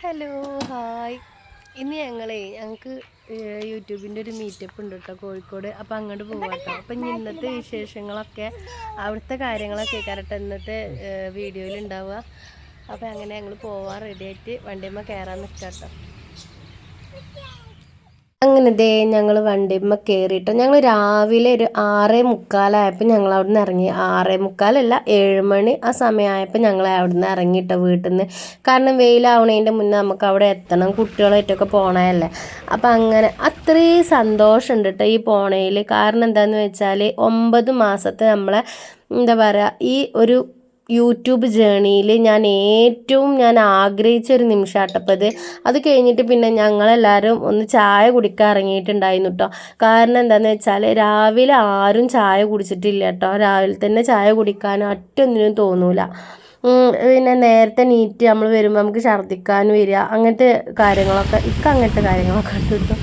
Hello hi. ഇന്ന് ഞങ്ങളെ ഞങ്ങൾക്ക് യൂട്യൂബിന്റെ ഒരു മീറ്റപ്പ് ഉണ്ട് കേട്ടോ കോഴിക്കോട്. അപ്പം അങ്ങോട്ട് പോകാം കേട്ടോ അപ്പം ഇന്നത്തെ വിശേഷങ്ങളൊക്കെ അവിടുത്തെ കാര്യങ്ങളൊക്കെ കറക്റ്റ് ഇന്നത്തെ വീഡിയോയിൽ ഉണ്ടാവുക അപ്പം അങ്ങനെ ഞങ്ങൾ പോവാൻ റെഡി ആയിട്ട് വണ്ടിയമ്മ കയറാൻ നിൽക്കാം കേട്ടോ അങ്ങനെ ദേ ഞങ്ങൾ വണ്ടിമ്മ കയറിയിട്ട് ഞങ്ങൾ രാവിലെ ഒരു ആറേ മുക്കാലായപ്പോൾ ഞങ്ങൾ അവിടെ നിന്ന് ഇറങ്ങി. ആറേ മുക്കാലല്ല ഏഴ് മണി ആ സമയമായപ്പോൾ ഞങ്ങൾ അവിടെ നിന്ന് ഇറങ്ങിയിട്ടോ വീട്ടിൽ നിന്ന് കാരണം വെയിലാവണതിന്റെ മുന്നേ നമുക്ക് അവിടെ എത്തണം കുട്ടികളായിട്ടൊക്കെ പോണതല്ലേ. അപ്പം അങ്ങനെ അത്രയും സന്തോഷമുണ്ട് കേട്ടോ ഈ പോണയിൽ കാരണം എന്താണെന്ന് വെച്ചാൽ ഒമ്പത് മാസത്തെ നമ്മളെ എന്താ പറയുക ഈ ഒരു യൂട്യൂബ് ജേണിയിൽ ഞാൻ ഏറ്റവും ഞാൻ ആഗ്രഹിച്ച ഒരു നിമിഷമാട്ടപ്പോൾ അത് അത് കഴിഞ്ഞിട്ട് പിന്നെ ഞങ്ങളെല്ലാവരും ഒന്ന് ചായ കുടിക്കാൻ ഇറങ്ങിയിട്ടുണ്ടായിരുന്നു കേട്ടോ കാരണം എന്താണെന്ന് വെച്ചാൽ രാവിലെ ആരും ചായ കുടിച്ചിട്ടില്ല കേട്ടോ രാവിലെ തന്നെ ചായ കുടിക്കാൻ ഒറ്റൊന്നിനും തോന്നൂല. പിന്നെ നേരത്തെ നീറ്റ് നമ്മൾ വരുമ്പോൾ നമുക്ക് ഛർദ്ദിക്കാൻ വരിക അങ്ങനത്തെ കാര്യങ്ങളൊക്കെ ഇക്ക അങ്ങനത്തെ കാര്യങ്ങളൊക്കെ ഉണ്ട്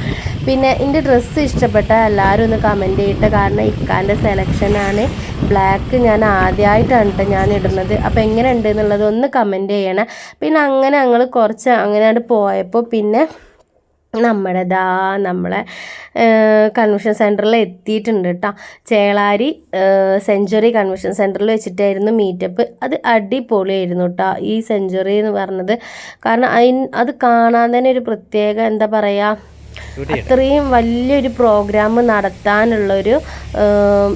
പിന്നെ എന്റെ ഡ്രസ്സ് ഇഷ്ടപ്പെട്ട എല്ലാവരും ഒന്ന് കമന്റ് ചെയ്യട്ടെ. കാരണം ഇക്കാന്റെ സെലക്ഷനാണ് ബ്ലാക്ക് ഞാൻ ആദ്യമായിട്ടാണ് കേട്ടോ ഞാൻ ഇടുന്നത്. അപ്പോൾ എങ്ങനെ ഉണ്ട് എന്നുള്ളത് ഒന്ന് കമന്റ് ചെയ്യണം. പിന്നെ അങ്ങനെ ഞങ്ങൾ കുറച്ച് അങ്ങനെ പോയപ്പോൾ പിന്നെ നമ്മുടെ ദാ നമ്മളെ കൺവെൻഷൻ സെന്ററിൽ എത്തിയിട്ടുണ്ട് കേട്ടോ ചേളാരി സെഞ്ചുറി കൺവെൻഷൻ സെന്ററിൽ വെച്ചിട്ടായിരുന്നു മീറ്റപ്പ് അത് അടിപൊളിയായിരുന്നു കേട്ടോ ഈ സെഞ്ചുറി എന്ന് പറഞ്ഞത്. കാരണം അതിന് അത് കാണാൻ തന്നെ ഒരു പ്രത്യേക എന്താ പറയുക അത്രയും വലിയൊരു പ്രോഗ്രാം നടത്താനുള്ളൊരു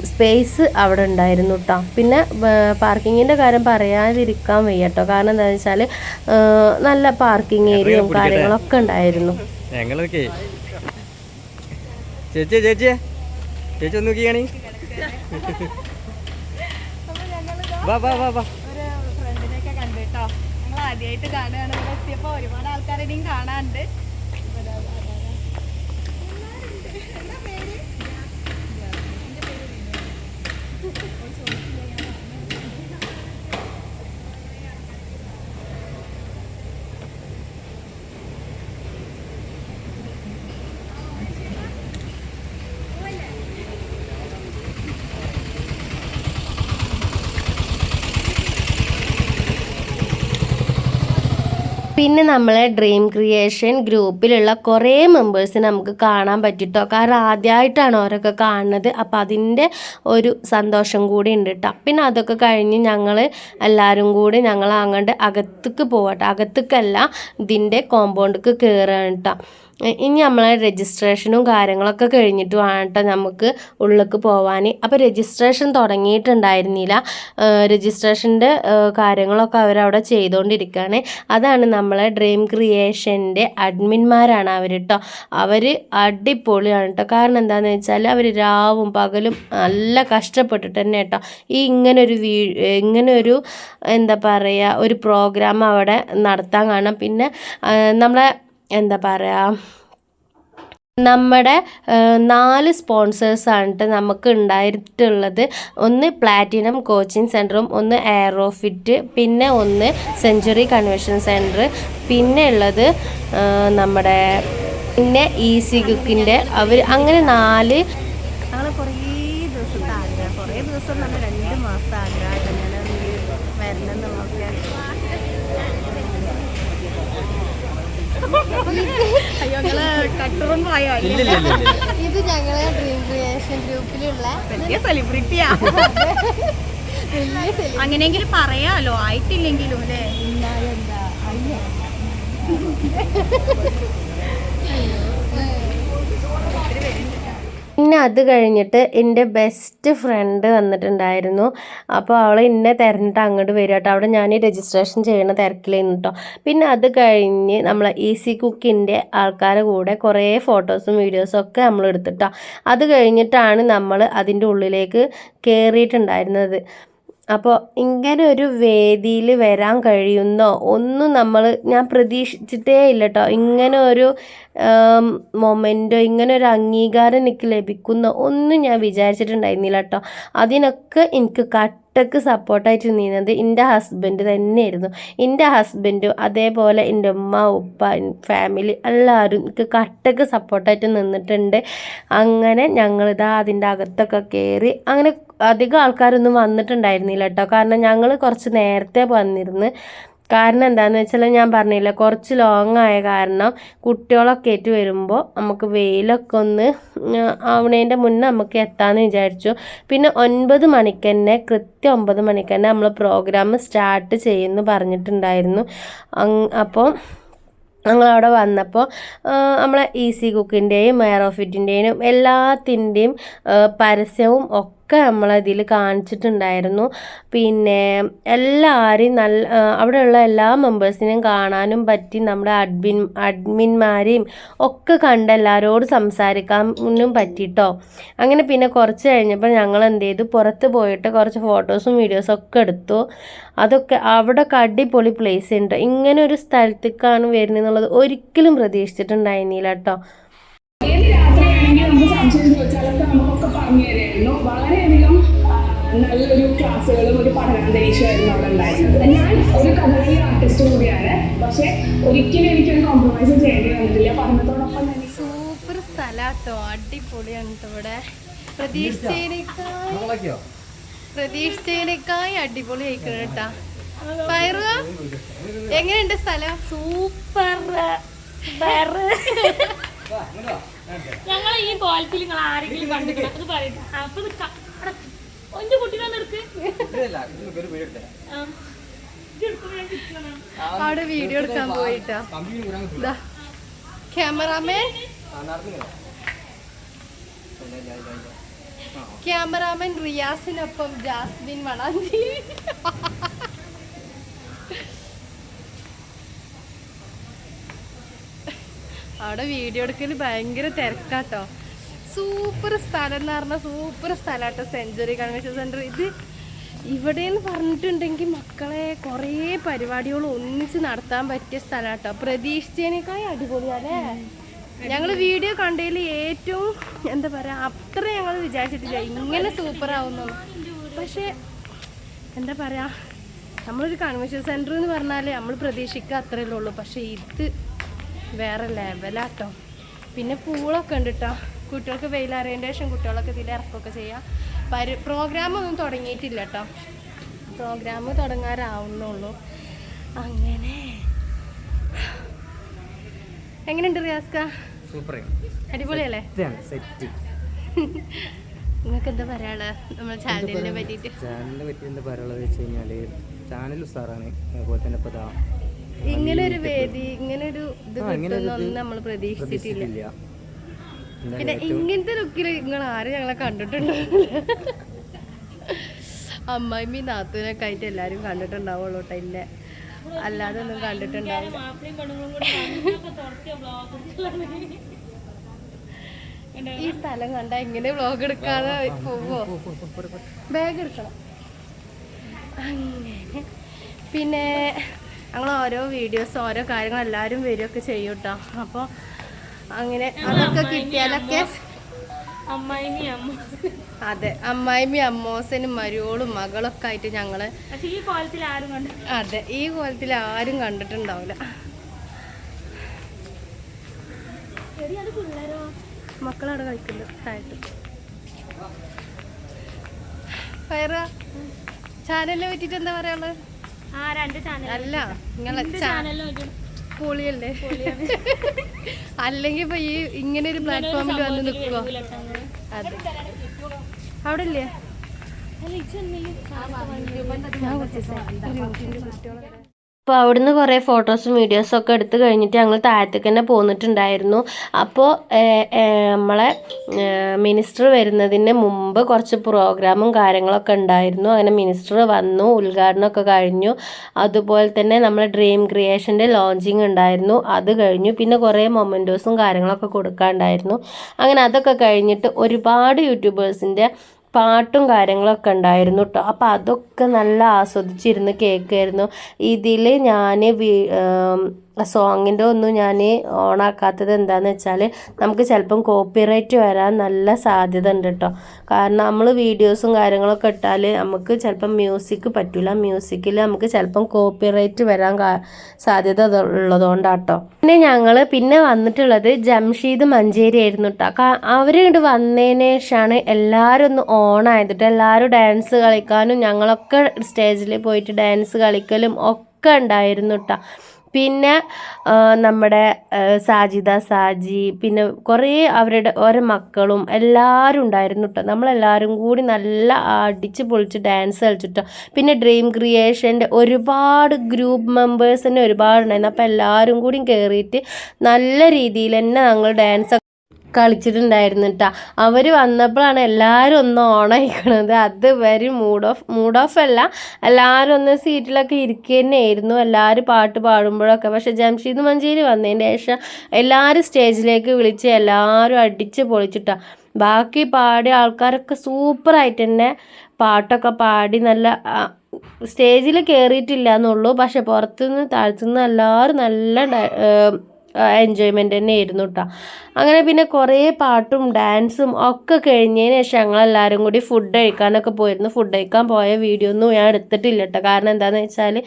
സ്പേസ് അവിടെ ഉണ്ടായിരുന്നു കേട്ടോ പിന്നെ പാർക്കിങ്ങിന്റെ കാര്യം പറയാതിരിക്കാൻ വയ്യ കേട്ടോ കാരണം എന്താണെന്ന് വെച്ചാൽ നല്ല പാർക്കിംഗ് ഏരിയയും കാര്യങ്ങളൊക്കെ ഉണ്ടായിരുന്നു. ഞങ്ങളൊക്കെ. ചേച്ചി ചേച്ചി. ചേച്ചി ഒന്ന് നോക്കിയാണി വാ വാ ആദ്യമായിട്ട് കാണുകയാണ്. ഇവിടെ എത്തിയപ്പോൾ ഒരുപാട് ആൾക്കാരുടെയും കാണാനുണ്ട്. പിന്നെ നമ്മളെ ഡ്രീം ക്രിയേഷൻ ഗ്രൂപ്പിലുള്ള കുറേ മെമ്പേഴ്സിനെ നമുക്ക് കാണാൻ പറ്റിട്ടോ? കാരണം ആദ്യമായിട്ടാണ് അവരൊക്കെ കാണുന്നത്. അപ്പോൾ അതിന്റെ ഒരു സന്തോഷം കൂടി ഉണ്ട് കേട്ടോ പിന്നെ അതൊക്കെ കഴിഞ്ഞ് ഞങ്ങൾ എല്ലാവരും കൂടി ഞങ്ങൾ അങ്ങോട്ട് അകത്തേക്ക് പോകട്ടെ അകത്തേക്കല്ല ഇതിന്റെ കോമ്പൗണ്ടിക്ക് കയറുകയാണ് കേട്ടോ ഇനി നമ്മളെ രജിസ്ട്രേഷനും കാര്യങ്ങളൊക്കെ കഴിഞ്ഞിട്ട് വേണം നമുക്ക് ഉള്ളിലേക്ക് പോവാൻ അപ്പോൾ രജിസ്ട്രേഷൻ തുടങ്ങിയിട്ടുണ്ടായിരുന്നില്ല. രജിസ്ട്രേഷന്റെ കാര്യങ്ങളൊക്കെ അവരവിടെ ചെയ്തുകൊണ്ടിരിക്കുകയാണ് അതാണ് നമ്മളെ ഡ്രീം ക്രിയേഷന്റെ അഡ്മിന്മാരാണ് അവർ കേട്ടോ അവർ അടിപൊളിയാണ് കേട്ടോ കാരണം എന്താണെന്ന് വെച്ചാൽ അവർ രാവും പകലും നല്ല കഷ്ടപ്പെട്ടിട്ട് തന്നെ കേട്ടോ ഈ ഇങ്ങനൊരു വീ ഇങ്ങനൊരു എന്താ പറയുക ഒരു പ്രോഗ്രാം അവിടെ നടത്താൻ കാണാം. പിന്നെ നമ്മളെ എന്താ പറയുക നമ്മുടെ നാല് സ്പോൺസേഴ്സാണ് നമുക്ക് ഉണ്ടായിട്ടുള്ളത്. ഒന്ന് പ്ലാറ്റിനം കോച്ചിങ് സെന്ററും ഒന്ന് എയറോഫിറ്റ് പിന്നെ ഒന്ന് സെഞ്ചുറി കൺവെൻഷൻ സെന്റർ പിന്നെ ഉള്ളത് നമ്മുടെ പിന്നെ ഈസി കുക്കിന്റെ അവർ അങ്ങനെ നാല് ഞങ്ങൾ കുറേ ദിവസത്തെ ആഗ്രഹം കുറേ ദിവസം നല്ല രണ്ട് മാസത്തെ ആഗ്രഹമായിട്ട് ഞാൻ വരണമെന്ന് നോക്കിയാൽ അയ്യോ നിങ്ങൾ കട്ടുറും പോയോ ഇത് ഞങ്ങളെ ഡ്രീം ക്രിയേഷൻ ഗ്രൂപ്പിലുള്ള വലിയ സെലിബ്രിറ്റിയാ അങ്ങനെയെങ്കിലും പറയാലോ ആയിട്ടില്ലെങ്കിലും അല്ലേ? പിന്നെ അത് കഴിഞ്ഞിട്ട് എന്റെ ബെസ്റ്റ് ഫ്രണ്ട് വന്നിട്ടുണ്ടായിരുന്നു. അപ്പോൾ അവൾ ഇന്നെ തിരഞ്ഞിട്ട് അങ്ങോട്ട് വരിക കേട്ടോ. അവിടെ ഞാൻ രജിസ്ട്രേഷൻ ചെയ്യണ തിരക്കിലായിരുന്നു കേട്ടോ. പിന്നെ അത് കഴിഞ്ഞ് നമ്മൾ ഈസി കുക്കിന്റെ ആൾക്കാരെ കൂടെ കുറേ ഫോട്ടോസും വീഡിയോസും ഒക്കെ നമ്മൾ എടുത്തിട്ടോ അത് കഴിഞ്ഞിട്ടാണ് നമ്മൾ അതിന്റെ ഉള്ളിലേക്ക് കയറിയിട്ടുണ്ടായിരുന്നത് അപ്പോൾ ഇങ്ങനെ ഒരു വേദിയിൽ വരാൻ കഴിയുന്നോ? ഒന്നും നമ്മൾ ഞാൻ പ്രതീക്ഷിച്ചിട്ടേ ഇല്ല കേട്ടോ ഇങ്ങനെ ഒരു മൊമെന്റോ ഇങ്ങനെ ഒരു അംഗീകാരം എനിക്ക് ലഭിക്കുന്ന? ഒന്നും ഞാൻ വിചാരിച്ചിട്ടുണ്ടായിരുന്നില്ല കേട്ടോ അതിനൊക്കെ എനിക്ക് കട്ടക്ക് സപ്പോർട്ടായിട്ട് നിന്നത് എന്റെ ഹസ്ബൻഡ് തന്നെയായിരുന്നു. എന്റെ ഹസ്ബൻഡും അതേപോലെ എന്റെ ഉമ്മ ഉപ്പ ഫാമിലി എല്ലാവരും എനിക്ക് കട്ടക്ക് സപ്പോർട്ടായിട്ട് നിന്നിട്ടുണ്ട്. അങ്ങനെ ഞങ്ങളിതാ അതിന്റെ അകത്തൊക്കെ കയറി അങ്ങനെ അധികം ആൾക്കാരൊന്നും വന്നിട്ടുണ്ടായിരുന്നില്ല കേട്ടോ കാരണം ഞങ്ങൾ കുറച്ച് നേരത്തെ വന്നിരുന്ന് കാരണം എന്താണെന്ന് വെച്ചാൽ ഞാൻ പറഞ്ഞില്ല കുറച്ച് ലോങ് ആയ കാരണം കുട്ടികളൊക്കെ ആയിട്ട് വരുമ്പോൾ നമുക്ക് വെയിലൊക്കെ ഒന്ന് ആവണേന്റെ മുന്നേ നമുക്ക് എത്താമെന്ന് വിചാരിച്ചു. പിന്നെ ഒൻപത് മണിക്ക് തന്നെ കൃത്യം ഒമ്പത് മണിക്ക് തന്നെ നമ്മൾ പ്രോഗ്രാം സ്റ്റാർട്ട് ചെയ്യുമെന്ന് പറഞ്ഞിട്ടുണ്ടായിരുന്നു അപ്പോൾ ഞങ്ങളവിടെ വന്നപ്പോൾ നമ്മളെ ഈസി കുക്കിന്റെയും എയർ ഓഫിറ്റിന്റെയും എല്ലാത്തിന്റെയും പരസ്യവും ഒക്കെ നമ്മളതിൽ കാണിച്ചിട്ടുണ്ടായിരുന്നു. പിന്നെ എല്ലാവരെയും നല്ല അവിടെയുള്ള എല്ലാ മെമ്പേഴ്സിനെയും കാണാനും പറ്റി നമ്മുടെ അഡ്മിൻ അഡ്മിന്മാരെയും ഒക്കെ കണ്ട് എല്ലാവരോടും സംസാരിക്കാനും പറ്റിട്ടോ. അങ്ങനെ പിന്നെ കുറച്ച് കഴിഞ്ഞപ്പോൾ ഞങ്ങൾ എന്ത് ചെയ്തു? പുറത്ത് പോയിട്ട് കുറച്ച് ഫോട്ടോസും വീഡിയോസും ഒക്കെ എടുത്തു. അതൊക്കെ അവിടെ അടിപൊളി പ്ലേസ് ഉണ്ട്. ഇങ്ങനെ ഒരു സ്ഥലത്തേക്കാണ് വരുന്നത് ഒരിക്കലും പ്രതീക്ഷിച്ചിട്ടുണ്ടായിരുന്നില്ല കേട്ടോ. ഏത് യാത്രയാണെങ്കിൽ നമുക്ക് സംശയം ചോദിച്ചാലൊക്കെ നമുക്കൊക്കെ തരുമായിരുന്നു വളരെയധികം നല്ലൊരു ക്ലാസ്സുകളും ഒരു പഠനാന്തരീക്ഷമായിരുന്നു അവിടെ ഉണ്ടായിരുന്നത്. ഞാൻ ഒരു കഥകളി ആർട്ടിസ്റ്റ് കൂടിയാണ്. പക്ഷെ ഒരിക്കലും എനിക്കൊരു കോംപ്രമൈസ് ചെയ്യേണ്ടി വന്നിട്ടില്ല. പഠനത്തോടൊപ്പം തന്നെ സൂപ്പർ സ്ഥലാട്ടോ. അടിപൊളിയാണ് ഇവിടെ പ്രതീക്ഷിച്ചതിനേക്കാൾ പ്രതീക്ഷിച്ചതിനേക്കായി അടിപൊളി ആയിക്കണം കേട്ടാ. പയറുക എങ്ങനെയുണ്ട് സ്ഥലം? സൂപ്പർ കോലത്തിൽ നിങ്ങൾ ആരെങ്കിലും കണ്ടിട്ടുണ്ട്? അത് പറയട്ടെ. അപ്പൊ ഒന്റെ കുട്ടീനെ എടുത്തരാം അവിടെ വീഡിയോ എടുക്കാൻ പോയിട്ടാ. ക്യാമറാമേ. ക്യാമറാമാൻ റിയാസിനൊപ്പം ജാസ്മിൻ വളാഞ്ചി. അവിടെ വീഡിയോ എടുക്കൽ ഭയങ്കര തിരക്കാട്ടോ. സൂപ്പർ സ്ഥലം എന്ന് പറഞ്ഞാൽ സൂപ്പർ സ്ഥലമാട്ടോ സെഞ്ചുറി കൺവെൻഷൻ സെന്റർ ഇത് ഇവിടെ എന്ന് പറഞ്ഞിട്ടുണ്ടെങ്കിൽ മക്കളെ കുറേ പരിപാടികൾ ഒന്നിച്ച് നടത്താൻ പറ്റിയ സ്ഥലമാട്ടോ പ്രതീക്ഷിച്ചതിനേക്കാൾ അടിപൊളിയല്ലേ? ഞങ്ങൾ വീഡിയോ കണ്ടതിൽ ഏറ്റവും എന്താ പറയുക അത്ര ഞങ്ങൾ വിചാരിച്ചിട്ടില്ല. ഇങ്ങനെ സൂപ്പർ ആവുന്നു പക്ഷേ എന്താ പറയുക നമ്മളൊരു കൺവെൻഷൻ സെന്റർ എന്ന് പറഞ്ഞാൽ നമ്മൾ പ്രതീക്ഷിക്കുക അത്രയല്ലേ ഉള്ളൂ പക്ഷേ ഇത് വേറെ ലെവലാട്ടോ. പിന്നെ പൂളൊക്കെ ഉണ്ട് കേട്ടോ കുട്ടികൾക്ക് വെയിലറിയതിന്റെ ശേഷം കുട്ടികളൊക്കെ ഇതിൽ ഇറക്കുകയൊക്കെ ചെയ്യാം. പരി പ്രോഗ്രാം ഒന്നും തുടങ്ങിയിട്ടില്ല കേട്ടോ പ്രോഗ്രാം തുടങ്ങാറാവുന്നുള്ളൂ. അങ്ങനെ. എങ്ങനെയുണ്ട് റിയാസ്ക? സൂപ്പർ അടിപൊളിയല്ലേ? സെറ്റ്. നിങ്ങൾക്ക് എന്താ പറയാൾ നമ്മുടെ ചാനലിനെ പറ്റിയിട്ട് ചാനലിനെ പറ്റി എന്താ പറയാനുള്ളത് വെച്ച് കഴിഞ്ഞാൽ ചാനൽ ഉസാറാണ്. അതുപോലെ തന്നെ ഇപ്പൊ ഇങ്ങനെ ഒരു വേദി ഇങ്ങനെ ഒരു ഇത് കിട്ടുന്നൊന്നും നമ്മൾ പ്രതീക്ഷിച്ചിട്ടില്ല. പിന്നെ ഇങ്ങനത്തെ ലുക്കിൽ നിങ്ങൾ ആരും ഞങ്ങളെ കണ്ടിട്ടുണ്ടാവില്ല. അമ്മായിമ്മയും നാത്തൂനൊക്കെ ആയിട്ട് എല്ലാരും കണ്ടിട്ടുണ്ടാവുള്ളൂ കേട്ടോ ഇല്ല അല്ലാതെ ഒന്നും കണ്ടിട്ടുണ്ടാവില്ല. ഈ സ്ഥലം കണ്ട എങ്ങനെ വ്ലോഗ് എടുക്കാതെ പോവോ? ബാഗ് എടുക്കണം. അങ്ങനെ. പിന്നെ ഞങ്ങൾ ഓരോ വീഡിയോസ് ഓരോ കാര്യങ്ങൾ എല്ലാവരും വരികയൊക്കെ ചെയ്യും കേട്ടോ അപ്പോൾ അങ്ങനെ അതൊക്കെ കിട്ടിയാലൊക്കെ അമ്മ അതെ അമ്മായിമി അമ്മോസനും മരുവോളും മകളൊക്കെ ആയിട്ട് ഞങ്ങൾ ഈ കോലത്തിൽ ആരും അതെ ഈ കോലത്തിൽ ആരും കണ്ടിട്ടുണ്ടാവില്ല. മക്കളവിടെ കളിക്കുന്നു താഴത്ത്. പയറ ചാനലിനെ പറ്റിട്ട് എന്താ പറയാനുള്ളത്? അല്ല നിങ്ങളെ ചാനലിനെ പൊളിയല്ലേ? അല്ലെങ്കിൽ ഇപ്പൊ ഈ ഇങ്ങനെ ഒരു പ്ലാറ്റ്ഫോമിൽ വന്ന് നിൽക്കുവോ അതെ. അവിടെ ഇല്ലേ ഞാൻ കുറച്ച് ദിവസം അപ്പോൾ അവിടുന്ന് കുറേ ഫോട്ടോസും വീഡിയോസും ഒക്കെ എടുത്തു കഴിഞ്ഞിട്ട് ഞങ്ങൾ താഴത്തേക്ക് തന്നെ പോന്നിട്ടുണ്ടായിരുന്നു അപ്പോൾ നമ്മളെ മിനിസ്റ്റർ വരുന്നതിന് മുമ്പ് കുറച്ച് പ്രോഗ്രാമും കാര്യങ്ങളൊക്കെ ഉണ്ടായിരുന്നു. അങ്ങനെ മിനിസ്റ്റർ വന്നു ഉദ്ഘാടനമൊക്കെ കഴിഞ്ഞു. അതുപോലെ തന്നെ നമ്മളെ ഡ്രീം ക്രിയേഷന്റെ ലോഞ്ചിങ് ഉണ്ടായിരുന്നു. അത് കഴിഞ്ഞു. പിന്നെ കുറേ മൊമെന്റോസും കാര്യങ്ങളൊക്കെ കൊടുക്കാനുണ്ടായിരുന്നു അങ്ങനെ അതൊക്കെ കഴിഞ്ഞിട്ട് ഒരുപാട് യൂട്യൂബേഴ്സിന്റെ പാട്ടും കാര്യങ്ങളൊക്കെ ഉണ്ടായിരുന്നു കേട്ടോ അപ്പോൾ അതൊക്കെ നല്ല ആസ്വദിച്ചിരുന്ന് കേൾക്കുമായിരുന്നു ഇതിൽ ഞാൻ സോങ്ങിന്റെ ഒന്നും ഞാൻ ഓണാക്കാത്തത് എന്താണെന്ന് വെച്ചാൽ നമുക്ക് ചിലപ്പം കോപ്പിറൈറ്റ് വരാൻ നല്ല സാധ്യത ഉണ്ട് കേട്ടോ കാരണം നമ്മൾ വീഡിയോസും കാര്യങ്ങളൊക്കെ ഇട്ടാൽ നമുക്ക് ചിലപ്പം മ്യൂസിക് പറ്റില്ല മ്യൂസിക്കിൽ നമുക്ക് ചിലപ്പം കോപ്പിറൈറ്റ് വരാൻ സാധ്യത ഉള്ളതുകൊണ്ടാട്ടോ പിന്നെ ഞങ്ങൾ പിന്നെ വന്നിട്ടുള്ളത് ജംഷീദ് മഞ്ചേരി ആയിരുന്നു കേട്ടോ അവർ ഇങ്ങോട്ട് വന്നതിന് ശേഷമാണ് എല്ലാവരും ഒന്ന് ഓണായത് ട്ടോ. എല്ലാവരും ഡാൻസ് കളിക്കാനും ഞങ്ങളൊക്കെ സ്റ്റേജിൽ പോയിട്ട് ഡാൻസ് കളിക്കലും ഒക്കെ ഉണ്ടായിരുന്നു കേട്ടോ പിന്നെ നമ്മുടെ സാജിദ സാജി പിന്നെ കുറേ അവരുടെ ഓരോ മക്കളും എല്ലാവരും ഉണ്ടായിരുന്നു കേട്ടോ നമ്മളെല്ലാവരും കൂടി നല്ല അടിച്ച് പൊളിച്ച് ഡാൻസ് കളിച്ചിട്ടോ. പിന്നെ ഡ്രീം ക്രിയേഷന്റെ ഒരുപാട് ഗ്രൂപ്പ് മെമ്പേഴ്സ് തന്നെ ഒരുപാടുണ്ടായിരുന്നു. അപ്പോൾ എല്ലാവരും കൂടി കയറിയിട്ട് നല്ല രീതിയിൽ തന്നെ ഞങ്ങൾ ഡാൻസ് കളിച്ചിട്ടുണ്ടായിരുന്നു കേട്ടോ അവർ വന്നപ്പോഴാണ് എല്ലാവരും ഒന്ന് ഓണായിക്കണത് അത് വരി മൂഡ് ഓഫ് മൂഡ് ഓഫ് അല്ല. എല്ലാവരും ഒന്ന് സീറ്റിലൊക്കെ ഇരിക്കുക തന്നെയായിരുന്നു എല്ലാവരും പാട്ട് പാടുമ്പോഴൊക്കെ. പക്ഷേ ജംഷീദ് മഞ്ചേരി വന്നതിന്റെ ശേഷം എല്ലാവരും സ്റ്റേജിലേക്ക് വിളിച്ച് എല്ലാവരും അടിച്ച് പൊളിച്ചിട്ടാ. ബാക്കി പാടിയ ആൾക്കാരൊക്കെ സൂപ്പറായിട്ട് തന്നെ പാട്ടൊക്കെ പാടി നല്ല സ്റ്റേജിൽ കയറിയിട്ടില്ല എന്നുള്ളൂ പക്ഷെ പുറത്തുനിന്ന് താഴ്ത്തുനിന്ന് എല്ലാവരും നല്ല എൻജോയ്മെന്റ് തന്നെ ആയിരുന്നു കേട്ടോ അങ്ങനെ പിന്നെ കുറേ പാട്ടും ഡാൻസും ഒക്കെ കഴിഞ്ഞതിന് ശേഷം ഞങ്ങളെല്ലാവരും കൂടി ഫുഡ് കഴിക്കാനൊക്കെ പോയിരുന്നു. ഫുഡ് കഴിക്കാൻ പോയ വീഡിയോ ഒന്നും ഞാൻ എടുത്തിട്ടില്ല കേട്ടോ കാരണം എന്താണെന്ന് വെച്ചാൽ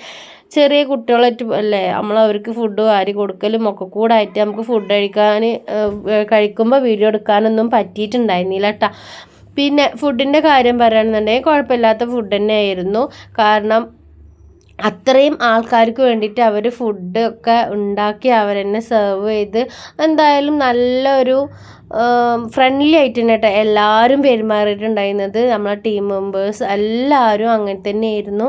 ചെറിയ കുട്ടികളായിട്ട് അല്ലേ നമ്മൾ അവർക്ക് ഫുഡ് വാരി കൊടുക്കലും ഒക്കെ കൂടെ ആയിട്ട് നമുക്ക് ഫുഡ് കഴിക്കാൻ കഴിക്കുമ്പോൾ വീഡിയോ എടുക്കാനൊന്നും പറ്റിയിട്ടുണ്ടായിരുന്നില്ല കേട്ടോ പിന്നെ ഫുഡിന്റെ കാര്യം പറയുകയാണെന്നുണ്ടെങ്കിൽ കുഴപ്പമില്ലാത്ത ഫുഡ് തന്നെയായിരുന്നു കാരണം അത്രയും ആൾക്കാർക്ക് വേണ്ടിയിട്ട് അവർ ഫുഡ് ഒക്കെ ഉണ്ടാക്കി അവർ തന്നെ സെർവ് ചെയ്ത് എന്തായാലും നല്ലൊരു ഫ്രണ്ട്ലി ആയിട്ട് തന്നെ കേട്ടോ. എല്ലാവരും പെരുമാറിയിട്ടുണ്ടായിരുന്നത്. നമ്മളെ ടീം മെമ്പേഴ്സ് എല്ലാവരും അങ്ങനെ തന്നെയായിരുന്നു.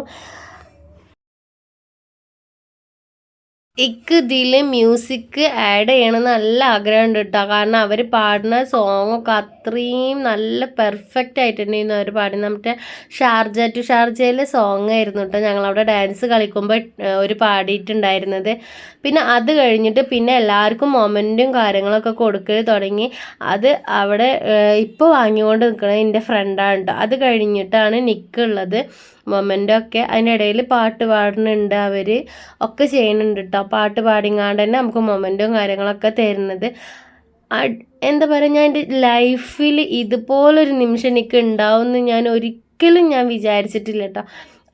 ഇക്ക് ഇതിൽ മ്യൂസിക് ആഡ് ചെയ്യണം നല്ല ആഗ്രഹമുണ്ട് കേട്ടോ. കാരണം അവർ പാടുന്ന സോങ്ങൊക്കെ അത്രയും നല്ല പെർഫെക്റ്റ് ആയിട്ടുണ്ടായിരുന്നു അവർ പാടുന്ന മറ്റേ ഷാർജ ടു ഷാർജയിലെ സോങ് ആയിരുന്നു കേട്ടോ. ഞങ്ങളവിടെ ഡാൻസ് കളിക്കുമ്പോൾ ഒരു പാടിയിട്ടുണ്ടായിരുന്നത്. പിന്നെ അത് കഴിഞ്ഞിട്ട് പിന്നെ എല്ലാവർക്കും മൊമെന്റും കാര്യങ്ങളൊക്കെ കൊടുക്കൽ തുടങ്ങി. അത് അവിടെ ഇപ്പോൾ വാങ്ങിക്കൊണ്ട് നിൽക്കണത് എന്റെ ഫ്രണ്ടാണ് കേട്ടോ. അത് കഴിഞ്ഞിട്ടാണ് നിൽക്കുള്ളത് മൊമെന്റൊക്കെ അതിനിടയിൽ പാട്ട് പാടുന്നുണ്ട് അവർ ഒക്കെ ചെയ്യുന്നുണ്ട് കേട്ടോ. പാട്ട് പാടിങ്ങാണ്ട് തന്നെ നമുക്ക് മൊമെന്റും കാര്യങ്ങളൊക്കെ തരുന്നത്. എന്താ പറയുക ഞാൻ എന്റെ ലൈഫിൽ ഇതുപോലൊരു നിമിഷം എനിക്ക് ഉണ്ടാവുമെന്ന് ഞാൻ ഒരിക്കലും ഞാൻ വിചാരിച്ചിട്ടില്ല കേട്ടോ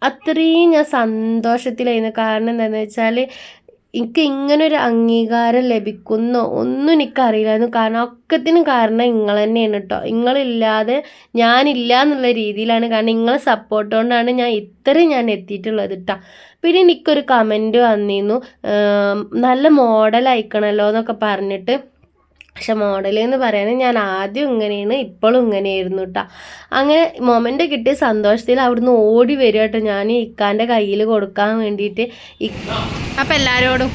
അത്രയും ഞാൻ സന്തോഷത്തിലായിരുന്നു. കാരണം എന്താണെന്ന് വെച്ചാൽ എനിക്ക് ഇങ്ങനൊരു അംഗീകാരം ലഭിക്കുന്നോ. ഒന്നും എനിക്കറിയില്ലായിരുന്നു. കാരണം ഒക്കത്തിനും കാരണം നിങ്ങൾ തന്നെയാണ് കേട്ടോ നിങ്ങളില്ലാതെ ഞാനില്ല എന്നുള്ള രീതിയിലാണ്. കാരണം നിങ്ങളെ സപ്പോർട്ട് കൊണ്ടാണ് ഞാൻ ഇത്രയും ഞാൻ എത്തിയിട്ടുള്ളത് കേട്ടോ പിന്നെ എനിക്കൊരു കമന്റ് വന്നിരുന്നു. നല്ല മോഡൽ അയക്കണമല്ലോ എന്നൊക്കെ പറഞ്ഞിട്ട്. പക്ഷെ മോഡൽ എന്ന് പറയാൻ ഞാൻ ആദ്യം ഇങ്ങനെയാണ് ഇപ്പോഴും ഇങ്ങനെയായിരുന്നു കേട്ടോ അങ്ങനെ മൊമെന്റ് കിട്ടിയ സന്തോഷത്തിൽ അവിടുന്ന് ഓടി വരിക കേട്ടോ ഞാൻ ഇക്കാന്റെ കയ്യിൽ കൊടുക്കാൻ വേണ്ടിയിട്ട് അപ്പം എല്ലാവരോടും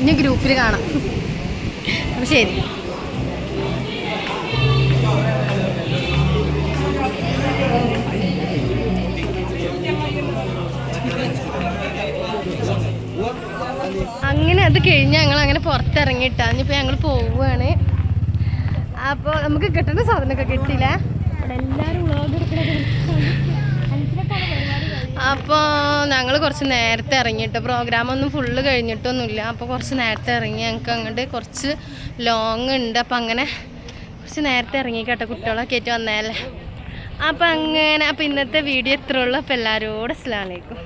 ഇനി ഗ്രൂപ്പിൽ കാണാം. ശരി. അങ്ങനെ അത് കഴിഞ്ഞ് ഞങ്ങൾ അങ്ങനെ പുറത്തിറങ്ങിയിട്ടാ. ഇനിയിപ്പോൾ ഞങ്ങൾ പോവുകയാണ് അപ്പോൾ നമുക്ക് കിട്ടുന്ന സാധനമൊക്കെ കിട്ടിയില്ല? ഇവിടെ എല്ലാവരും അപ്പോൾ ഞങ്ങൾ കുറച്ച് നേരത്തെ ഇറങ്ങിയിട്ട്. പ്രോഗ്രാമൊന്നും ഫുള്ള് കഴിഞ്ഞിട്ടൊന്നുമില്ല. അപ്പോൾ കുറച്ച് നേരത്തെ ഇറങ്ങി. ഞങ്ങൾക്ക് അങ്ങോട്ട് കുറച്ച് ലോങ് ഉണ്ട്. അപ്പം അങ്ങനെ കുറച്ച് നേരത്തെ ഇറങ്ങി കേട്ടോ കുട്ടികളൊക്കെ ആയിട്ട് വന്നതല്ലേ. അപ്പം അങ്ങനെ അപ്പം ഇന്നത്തെ വീഡിയോ ഇത്ര ഉള്ളൂ. അപ്പോൾ എല്ലാവരോടും അസ്സലാമലൈക്കും